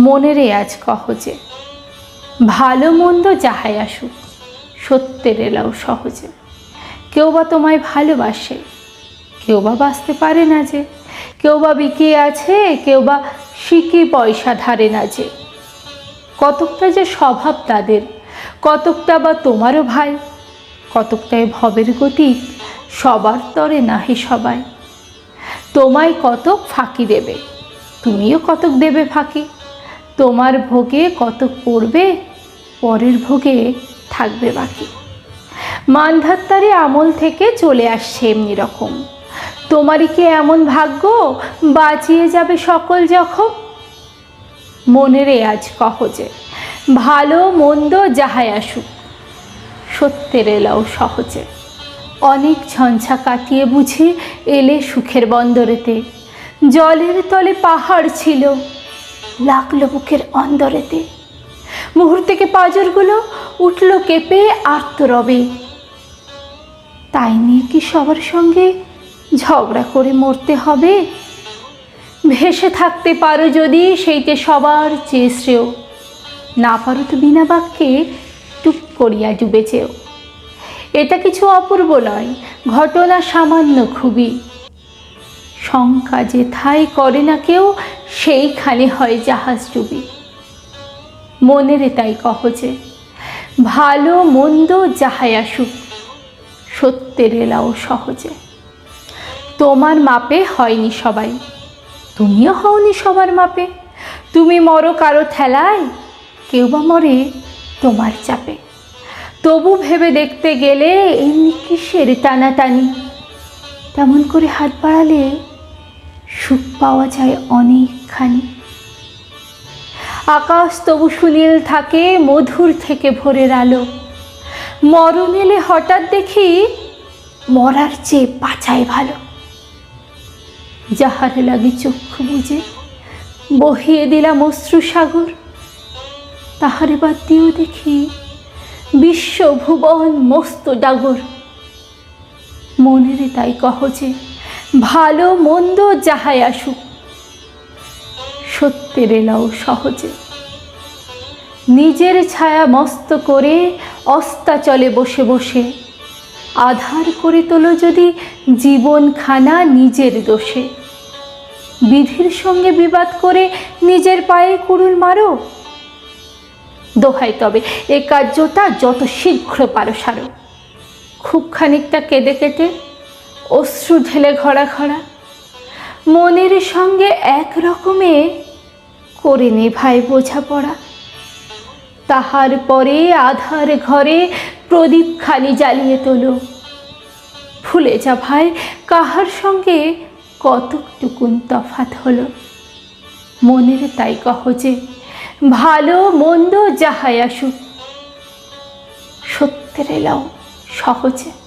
মনের আজ কহজে ভালো মন্দ যাহাই আসুক, সত্যের এলাও সহজে। কেউ বা তোমায় ভালোবাসে, কেউ বা বাঁচতে পারে না যে। কেউ বা বিকে আছে, কেউ বা শিখি পয়সা ধারে না যে। কতকটা যে স্বভাব তাদের, কতকটা বা তোমারও ভাই, কতকটাই ভবের গতি, সবার তরে নাহি সবাই। তোমায় কতক ফাঁকি দেবে, তুমিও কতক দেবে ফাঁকি। তোমার ভোগে কত পড়বে? পরের ভোগে থাকবে বাকি। মানধাত্তারে আমল থেকে চলে আসছে এমনি রকম। তোমারই কি এমন ভাগ্য? বাঁচিয়ে যাবে সকল যখন মনের আজ কহজে। ভালো মন্দ যাহাই আসুক, সত্যের এলাও সহজে। অনেক ঝঞ্ঝা কাটিয়ে বুঝি এলে সুখের বন্দরেতে। জলের তলে পাহাড় ছিল। লাগল বুকের অন্দরেতে। মুহূর্তেকে পাজরগুলো উঠল কেঁপে আর্তরবে। তাই নিয়ে কি সবার সঙ্গে ঝগড়া করে মরতে হবে? ভেসে থাকতে পারো যদি সেইতে সবার চেয়ে শ্রেয়। না পারো তো বিনা বাক্যে টুক করিয়া ডুবে যেও এটা কিছু অপূর্ব নয়, ঘটনা সামান্য খুবই। শঙ্কা যে থাই করে না কেউ সেইখানে হয় জাহাজ ডুবি। মনের তাই কহজে ভালো মন্দ যাহাই আসুক, সত্যের এলাও সহজে। তোমার মাপে হয়নি সবাই, তুমিও হওনি সবার মাপে। তুমি মরো কারও ঠেলায়, কেউ বা মরে তোমার চাপে। তবু ভেবে দেখতে গেলে এমনি কিসের টানাটানি? তেমন করে হাত বাড়ালে সুখ পাওয়া যায় অনেকখানি। আকাশ তবু সুনীল থাকে, মধুর থেকে ভোরের আলো। মরণ এলে হঠাৎ দেখি মরার চেয়ে বাঁচাই ভালো। যাহারে লাগে চক্ষু বুঝে বহিয়ে দিলাম অশ্রু সাগর। তাহারে বাদ দিয়েও দেখি বিশ্ব ভুবন মস্ত ডাগর। মনেরে তাই কহজে ভালো মন্দ যাহাই আসুক সত্যের এলাও সহজে। নিজের ছায়া মস্ত করে অস্তাচলে বসে বসে, আধার করে তোলো যদি জীবনখানা নিজের দোষে। বিধির সঙ্গে বিবাদ করে নিজের পায়ে কুড়ুল মারো। দোহাই তবে, এ কার্যটা যত শীঘ্র পারো সারো। খুব খানিকটা কেঁদে কেটে অশ্রু ঢেলে ঘরা ঘরা মনের সঙ্গে এক রকমে করে নে ভাই বোঝাপড়া। তাহার পরে আধার ঘরে প্রদীপ খালি জ্বালিয়ে তোলো। ভুলে যা ভাই, কাহার সঙ্গে কতটুকুন তফাত হলো। মনের তাই কহজে ভালো মন্দ যাহাই আসুক, সত্যের এলাও সহজে।